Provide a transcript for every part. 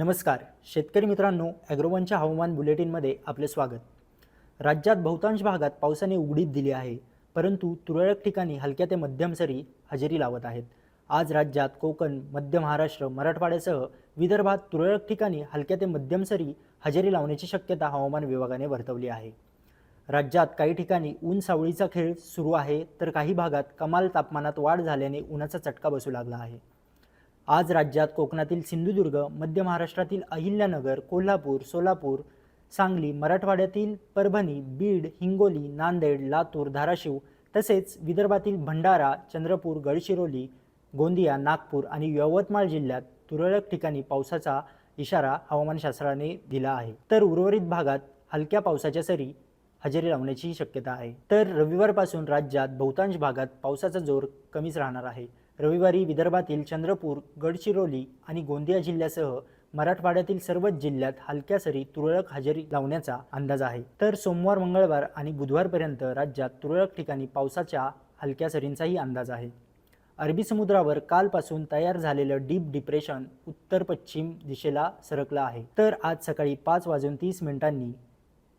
नमस्कार. शेतकरी मित्रांनो ॲग्रोवनच्या हवामान बुलेटिनमध्ये आपले स्वागत. राज्यात बहुतांश भागात पावसाने उघडीप दिली आहे परंतु तुरळक ठिकाणी हलक्या ते मध्यम सरी हजेरी लावत आहेत. आज राज्यात कोकण मध्य महाराष्ट्र मराठवाड्यासह विदर्भात तुरळक ठिकाणी हलक्या ते मध्यम सरी हजेरी लावण्याची शक्यता हवामान विभागाने वर्तवली आहे. राज्यात काही ठिकाणी ऊन सावळीचा खेळ सुरू आहे तर काही भागात कमाल तापमानात वाढ झाल्याने उन्हाचा चटका बसू लागला आहे. आज राज्यात कोकणातील सिंधुदुर्ग मध्य महाराष्ट्रातील अहिल्यानगर कोल्हापूर सोलापूर सांगली मराठवाड्यातील परभणी बीड हिंगोली नांदेड लातूर धाराशिव तसेच विदर्भातील भंडारा चंद्रपूर गडचिरोली गोंदिया नागपूर आणि यवतमाळ जिल्ह्यात तुरळक ठिकाणी पावसाचा इशारा हवामानशास्त्राने दिला आहे. तर उर्वरित भागात हलक्या पावसाच्या सरी हजेरी लावण्याची शक्यता आहे. तर रविवारपासून राज्यात बहुतांश भागात पावसाचा जोर कमीच राहणार आहे. रविवारी विदर्भातील चंद्रपूर गडचिरोली आणि गोंदिया जिल्ह्यासह मराठवाड्यातील सर्वच जिल्ह्यात हलक्या सरी तुरळक हजेरी लावण्याचा अंदाज आहे. तर सोमवार मंगळवार आणि बुधवारपर्यंत राज्यात तुरळक ठिकाणी पावसाच्या हलक्या सरींचाही अंदाज आहे. अरबी समुद्रावर कालपासून तयार झालेलं डीप डिप्रेशन उत्तर पश्चिम दिशेला सरकलं आहे. तर आज सकाळी पाच वाजून तीस मिनिटांनी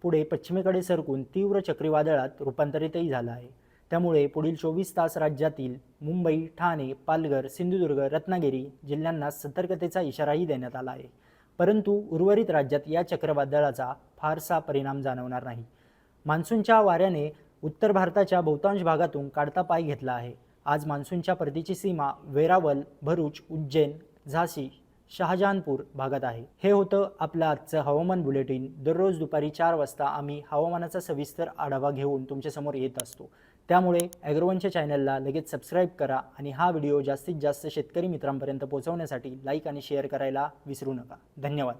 पुढे पश्चिमेकडे सरकून तीव्र चक्रीवादळात रूपांतरितही झालं आहे. त्यामुळे पुढील चोवीस तास राज्यातील मुंबई ठाणे पालघर सिंधुदुर्ग रत्नागिरी जिल्ह्यांना सतर्कतेचा इशाराही देण्यात आला आहे. परंतु उर्वरित राज्यात या चक्रवादळाचा फारसा परिणाम जाणवणार नाही. मान्सूनच्या वाऱ्याने उत्तर भारताच्या बहुतांश भागातून काढता पाय घेतला आहे. आज मान्सूनच्या परतीची सीमा वेरावल भरूच उज्जैन झाशी शहाजहानपूर भागात आहे. हे होतं आपलं आजचं हवामान बुलेटिन. दररोज दुपारी चार वाजता आम्ही हवामानाचा सविस्तर आढावा घेऊन तुमच्यासमोर येत असतो. त्यामुळे ॲग्रोवनच्या चॅनलला लगेच सबस्क्राईब करा आणि हा व्हिडिओ जास्तीत जास्त शेतकरी मित्रांपर्यंत पोहोचवण्यासाठी लाईक आणि शेअर करायला विसरू नका. धन्यवाद.